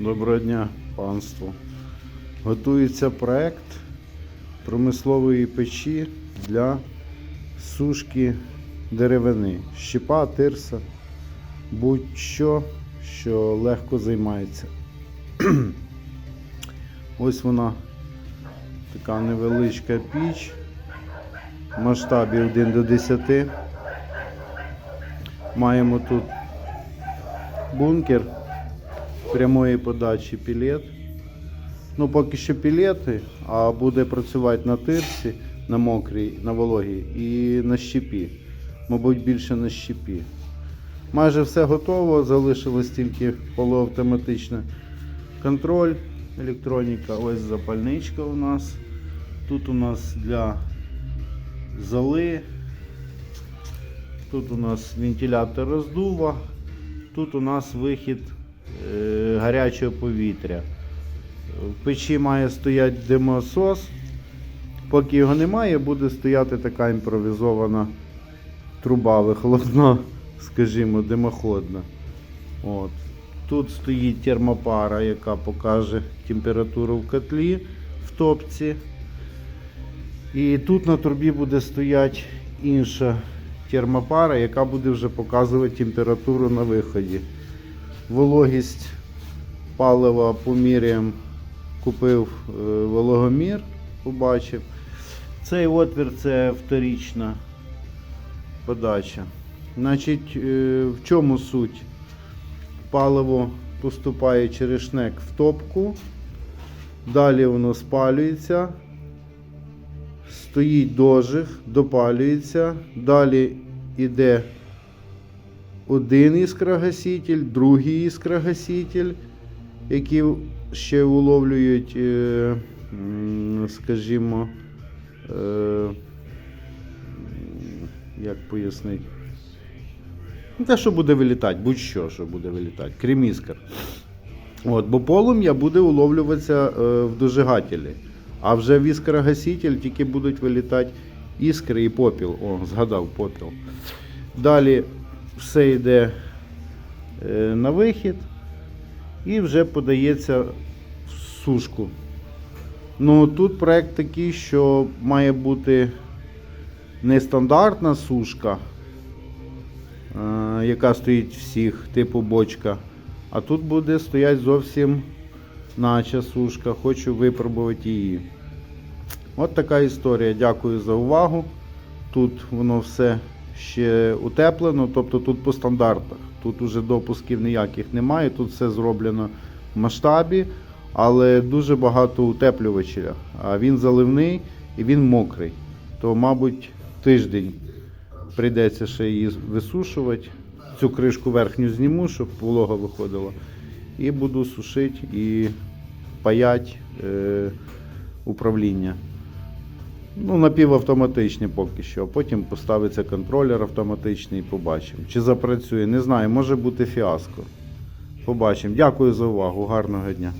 Доброго дня, панство. Готується проект промислової печі для сушки деревини. Щепа, тирса, будь-що, що легко займається. Ось вона така невеличка піч в масштабі 1 до 10. Маємо тут бункер прямої подачі пілет. Ну, поки що пілети, а буде працювати на тирсі, на мокрій, на вологій і на щепі. Мабуть, більше на щепі. Майже все готово, залишилось тільки полуавтоматичний контроль, електроніка. Ось запальничка у нас. Тут у нас для золи. Тут у нас вентилятор роздува. Тут у нас вихід е, гарячого повітря. В печі має стояти димосос. Поки його немає, буде стояти така імпровізована труба вихлопна, скажімо, димоходна. От. Тут стоїть термопара, яка покаже температуру в котлі в топці. І тут на трубі буде стояти інша термопара, яка буде вже показувати температуру на виході. Вологість палива поміряємо, купив е, вологомір, побачив. Цей отвір це вторічна подача. Значить, е, в чому суть? Паливо поступає через шнек в топку, далі воно спалюється, стоїть дожиг, допалюється, далі йде один іскрогаситель, другий іскрогаситель, які ще уловлюють, е, скажімо, е, як пояснити. Ну, Те, що буде вилітати, будь-що, що буде вилітати, крім іскр. От, бо полум'я буде уловлюватися е, в дожигателі. А вже в іскрогаситель тільки будуть вилітати іскри і попіл. О, згадав попіл. Далі все йде на вихід і вже подається в сушку. Ну тут проект такий, що має бути нестандартна сушка, е, яка стоїть всіх, типу бочка. А тут буде стояти зовсім нача сушка. Хочу випробувати її. От така історія. Дякую за увагу. Тут воно все ще утеплено, тобто тут по стандартах. Тут уже допусків ніяких немає, тут все зроблено в масштабі, але дуже багато утеплювачів. А він заливний і він мокрий. То, мабуть, тиждень прийдеться ще її висушувати. Цю кришку верхню зніму, щоб волога виходила. І буду сушити і паять е, управління. Ну, напівавтоматичний поки що, потім поставиться контролер автоматичний і побачимо. Чи запрацює, не знаю, може бути фіаско. Побачимо. Дякую за увагу. Гарного дня.